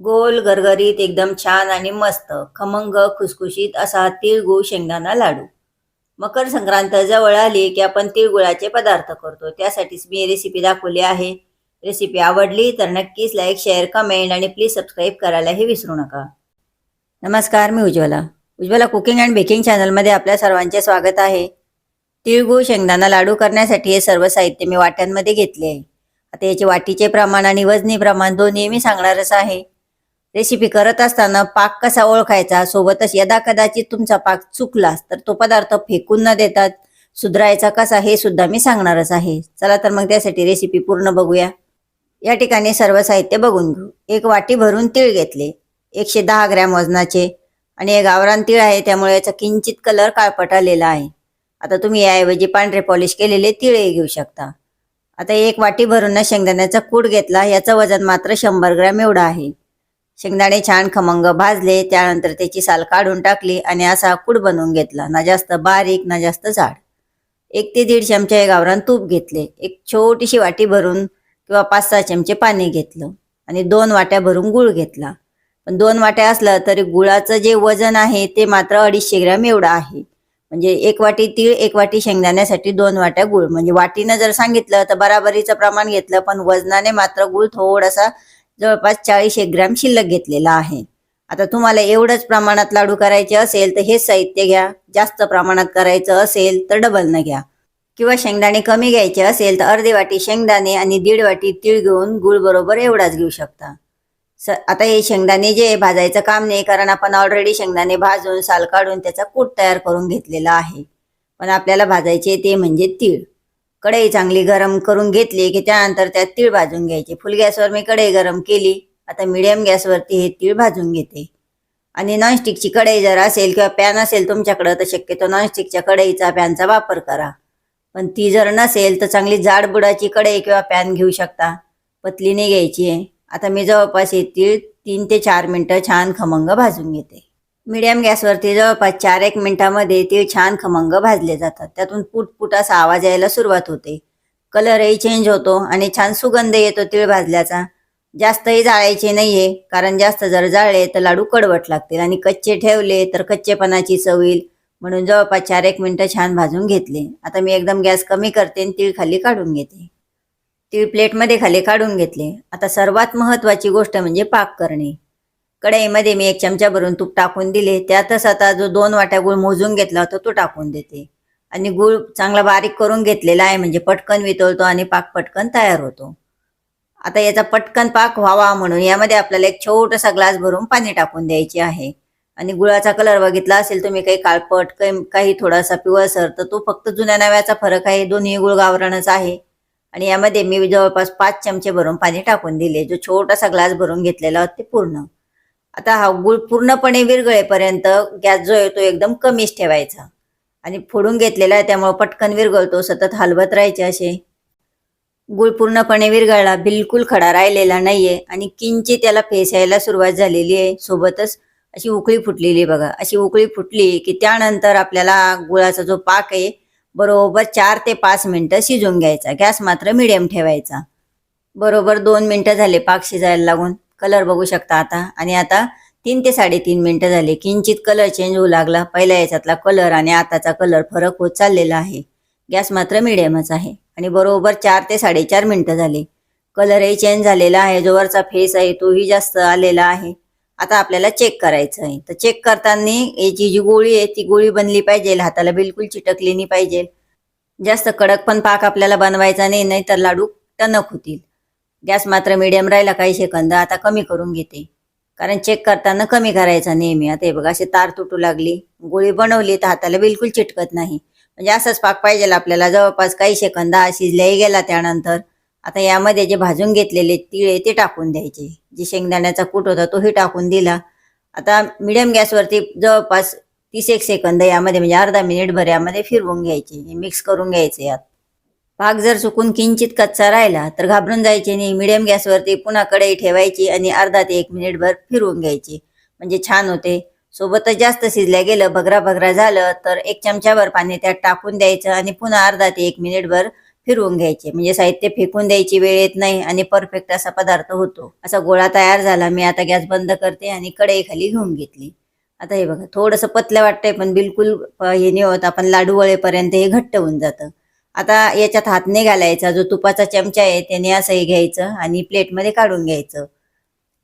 गोल गरगरीत एकदम छान आणि मस्त खमंग खुसखुशीत असा तिळगुळ शेंगदाणा लाडू. मकर संक्रांत जवळ आली की आपण तिळगुळाचे पदार्थ करतो. त्यासाठीच मी रेसिपी दाखवली आहे. रेसिपी आवडली तर नक्कीच लाईक शेअर कमेंट आणि प्लीज सबस्क्राईब करायलाही विसरू नका. नमस्कार मी Ujjwala. Ujjwala cooking and baking चॅनलमध्ये आपल्या सर्वांचे स्वागत आहे. तिळगुळ शेंगदाणा लाडू करण्यासाठी हे सर्व साहित्य मी वाट्यांमध्ये घेतले आहे. आता याचे वाटीचे प्रमाण आणि वजनी प्रमाण दोन्ही मी सांगणारच आहे. रेसिपी करत असताना पाक कसा ओळखायचा? सोबतच यदा कदाचित तुमचा पाक चुकलास तर तो पदार्थ फेकून न देतात. सुधरायचा कसा हे सुद्धा मी सांगणारच आहे. चला तर मग त्यासाठी रेसिपी पूर्ण बघूया. या ठिकाणी सर्व साहित्य बघून घेऊ. एक वाटी भरून तीळ घेतले. एकशे दहा ग्रॅम वजनाचे आणि हे गावरान तीळ आहे त्यामुळे याचा किंचित कलर काळपट आलेला आहे. आता तुम्ही याऐवजी पांढरे पॉलिश केलेले तिळही घेऊ शकता. आता एक वाटी भरून शेंगदाण्याचा कूट घेतला. याचं वजन मात्र शंभर ग्रॅम एवढं आहे. शेंगदाणे छान खमंग भाजले त्यानंतर त्याची साल काढून टाकली आणि असा कूड बनवून घेतला. ना जास्त बारीक ना जास्त जाड. एक ते दीड चमचे हे गावरान तूप घेतले. एक छोटीशी वाटी भरून किंवा पाच सहा चमचे पाणी घेतलं आणि दोन वाट्या भरून गुळ घेतला. पण दोन वाट्या असलं तरी गुळाचं जे वजन आहे ते मात्र अडीचशे ग्रॅम एवढं आहे. म्हणजे एक वाटी तीळ एक वाटी शेंगदाण्यासाठी दोन वाट्या गुळ. म्हणजे वाटीनं जर सांगितलं तर बराबरीचं प्रमाण घेतलं पण वजनाने मात्र गुळ थोडासा जवळपास चाळीस एक ग्रॅम शिल्लक घेतलेला आहे. आता तुम्हाला एवढंच प्रमाणात लाडू करायचे असेल तर हेच साहित्य घ्या. जास्त प्रमाणात करायचं असेल तर डबल न घ्या. किंवा शेंगदाणे कमी घ्यायचे असेल तर अर्धी वाटी शेंगदाणे आणि दीड वाटी तीळ घेऊन गुळ बरोबर एवढाच घेऊ शकता. स आता हे शेंगदाणे जे भाजायचं काम नाही कारण आपण ऑलरेडी शेंगदाणे भाजून साल काढून त्याचा कूट तयार करून घेतलेला आहे. पण आपल्याला भाजायचे ते म्हणजे तीळ. कढई चांगली गरम करून घेतली की त्यानंतर त्यात तीळ भाजून घ्यायचे. फुल गॅसवर मी कढई गरम केली. आता मिडियम गॅसवरती हे तीळ भाजून घेते. आणि नॉनस्टिकची कढई जर असेल किंवा पॅन असेल तुमच्याकडं तर शक्यतो नॉनस्टिकच्या कढईचा पॅनचा वापर करा. पण ती जर नसेल तर चांगली जाड बुडाची कढई किंवा पॅन घेऊ शकता. पतलीने घ्यायची आहे. आता मी जवळपास हे तीळ तीन ते चार मिनटं छान खमंग भाजून घेते. मीडियम गॅसवरती जवळपास चार एक मिनिटामध्ये ते छान खमंग भाजले जातात. त्यातून पुटपुट असा आवाज यायला सुरुवात होते. कलरही चेंज होतो आणि छान सुगंध येतो तीळ भाजल्याचा. जास्तही जाळायचे नाहीये कारण जास्त जर जाळले तर लाडू कडवट लागतील आणि कच्चे ठेवले तर कच्चेपणाची चव येईल. म्हणून जवळपास चार एक मिनिटं छान भाजून घेतले. आता मी एकदम गॅस कमी करते आणि तीळ खाली काढून घेते. तीळ प्लेटमध्ये खाली काढून घेतले. आता सर्वात महत्वाची गोष्ट म्हणजे पाक करणे. कढईमध्ये मी एक चमचा भरून तूप टाकून दिले. त्यातच आता जो दोन वाट्या गुळ मोजून घेतला होता तो टाकून देते. आणि गुळ चांगला बारीक करून घेतलेला आहे म्हणजे पटकन वितळतो आणि पाक पटकन तयार होतो. आता याचा पटकन पाक व्हावा म्हणून यामध्ये आपल्याला एक छोटासा ग्लास भरून पाणी टाकून द्यायचे आहे. आणि गुळाचा कलर बघितला असेल तुम्ही काही काळपट काही काही थोडासा पिवळसर तर तो फक्त जुन्या नव्याचा फरक आहे दोन्ही गुळ गावरणच आहे. आणि यामध्ये मी जवळपास पाच चमचे भरून पाणी टाकून दिले जो छोटासा ग्लास भरून घेतलेला होता ते पूर्ण. आता हा गुळ पूर्णपणे विरगळेपर्यंत गॅस जो आहे तो एकदम कमीच ठेवायचा. आणि फोडून घेतलेला आहे त्यामुळं पटकन विरगळतो सतत हलवत राहायचे असे. गुळ पूर्णपणे विरघळला बिलकुल खडा राहिलेला नाहीये आणि किंचित त्याला फेसायला सुरुवात झालेली आहे सोबतच अशी उकळी फुटलेली बघा. अशी उकळी फुटली की त्यानंतर आपल्याला गुळाचा जो पाक आहे बरोबर चार ते पाच मिनटं शिजून घ्यायचा. गॅस मात्र मिडियम ठेवायचा. बरोबर दोन मिनटं झाले पाक शिजायला लागून. कलर बघू शकता आता. आणि आता तीन ते साडेतीन मिनटं झाले. किंचित कलर चेंज होऊ लागला. पहिल्या याच्यातला कलर आणि आताचा कलर फरक होत चाललेला आहे. गॅस मात्र मिडियमच आहे. आणि बरोबर चार ते साडेचार मिनटं झाले. कलरही चेंज झालेला आहे. जोवरचा फेस आहे तोही जास्त आलेला आहे. आता आपल्याला चेक करायचं आहे. तर चेक करताना याची जी गोळी आहे ती गोळी बनली पाहिजे. हाताला बिलकुल चिटकली नाही पाहिजे. जास्त कडक पण पाक आपल्याला बनवायचा नाही नाही तर लाडू टणक होतील. गॅस मात्र मिडियम राहिला काही सेकंद आता कमी करून घेते. कारण चेक करताना कमी करायचा नेहमी. आता हे बघा अशी तार तुटू लागली. गोळी बनवली तर हाताला बिलकुल चिटकत नाही. म्हणजे असंच पाक पाहिजे आपल्याला. जवळपास काही सेकंद शिजल्याही गेला त्यानंतर. आता यामध्ये जे भाजून घेतलेले तीळ आहे ते टाकून द्यायचे. जे शेंगदाण्याचा कूट होता तोही टाकून दिला. आता मिडियम गॅसवरती जवळपास तीस एक सेकंद यामध्ये म्हणजे अर्धा मिनिट भर यामध्ये फिरवून घ्यायचे. मिक्स करून घ्यायचे यात. पाक जर चुकून किंचित कच्चा राहिला तर घाबरून जायचे नाही. मिडियम गॅसवरती पुन्हा कढई ठेवायची आणि अर्धा ते एक मिनिटभर फिरवून घ्यायची. म्हणजे छान होते. सोबतच जास्त शिजल्या गेलं भगरा भगरा झालं तर एक चमच्याभर पाणी त्यात टाकून द्यायचं आणि पुन्हा अर्धा ते एक मिनिटभर फिरवून घ्यायचे. म्हणजे साहित्य फेकून द्यायची वेळ येत नाही आणि परफेक्ट असा पदार्थ होतो. असा गोळा तयार झाला मी आता गॅस बंद करते आणि कढई खाली घेऊन घेतली. आता हे बघा थोडंसं पतलं वाटतंय पण बिलकुल हे नाही होत. आपण लाडू वळेपर्यंत हे घट्ट होऊन जातं. आता याच्यात हात नाही घालायचा जो तुपाचा चमचा आहे त्याने असं हे घ्यायचं आणि प्लेटमध्ये काढून घ्यायचं.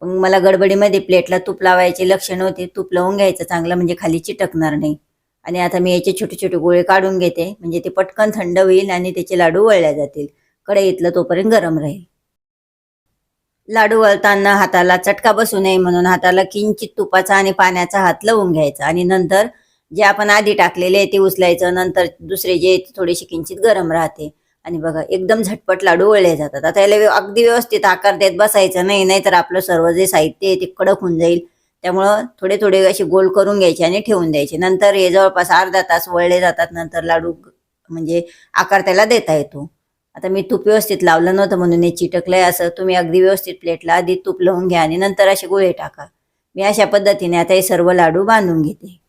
मग मला गडबडीमध्ये प्लेटला तूप लावायचे लक्षण होते तूप लावून घ्यायचं चांगलं म्हणजे खाली चिटकणार नाही. आणि आता मी याचे छोटे छोटे गोळे काढून घेते म्हणजे ते पटकन थंड होईल आणि त्याचे लाडू वळल्या जातील. कढईतलं तोपर्यंत गरम राहील. लाडू वळताना हाताला चटका बसू नये म्हणून हाताला किंचित तुपाचा आणि पाण्याचा हात लावून घ्यायचा आणि नंतर जे आपण आधी टाकलेले आहे ते उचलायचं नंतर दुसरे जे थोडेशी थोडेसे किंचित गरम राहते. आणि बघा एकदम झटपट लाडू वळले जातात. आता याला अगदी व्यवस्थित आकार देत बसायचं नाही नाहीतर आपलं सर्व जे साहित्य आहे ते कडक होऊन जाईल. त्यामुळं थोडे थोडे असे गोल करून घ्यायचे आणि ठेवून द्यायचे. नंतर हे जवळपास अर्धा तास वळले जातात नंतर लाडू म्हणजे आकार त्याला देता येतो. आता मी तूप व्यवस्थित लावलं नव्हतं म्हणून हे चिटकलंय असं. तुम्ही अगदी व्यवस्थित प्लेटला आधी तूप लावून घ्या आणि नंतर असे गोळे टाका. मी अशा पद्धतीने आता हे सर्व लाडू बांधून घेते.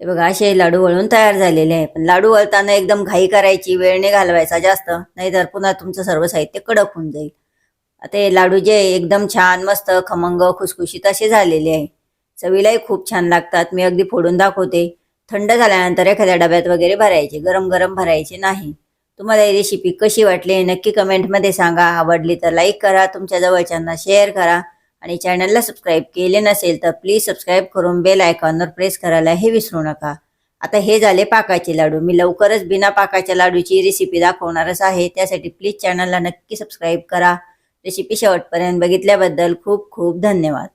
हे बघा असे लाडू वळून तयार झालेले आहे. पण लाडू वळताना एकदम घाई करायची वेळ नाही घालवायचा जास्त. नाहीतर पुन्हा तुमचं सर्व साहित्य कडक होऊन जाईल. आता हे लाडू जे एकदम छान मस्त खमंग खुसखुशीत असे झालेले आहे. चवीलाही खूप छान लागतात. मी अगदी फोडून दाखवते. थंड झाल्यानंतर एखाद्या डब्यात वगैरे भरायचे. गरम गरम भरायचे नाही. तुम्हाला ही रेसिपी कशी वाटली नक्की कमेंटमध्ये सांगा. आवडली तर लाईक करा. तुमच्या जवळच्यांना शेअर करा. आणि चॅनलला सबस्क्राईब केले नसेल तर प्लीज सबस्क्राईब करून बेल आयकॉनवर प्रेस करायला हे विसरू नका. आता हे झाले पाकाचे लाडू. मी लवकरच बिना पाकाच्या लाडूची रेसिपी दाखवणारच आहे. त्यासाठी प्लीज चॅनलला नक्की सबस्क्राईब करा. रेसिपी शेवटपर्यंत बघितल्याबद्दल खूप खूप धन्यवाद.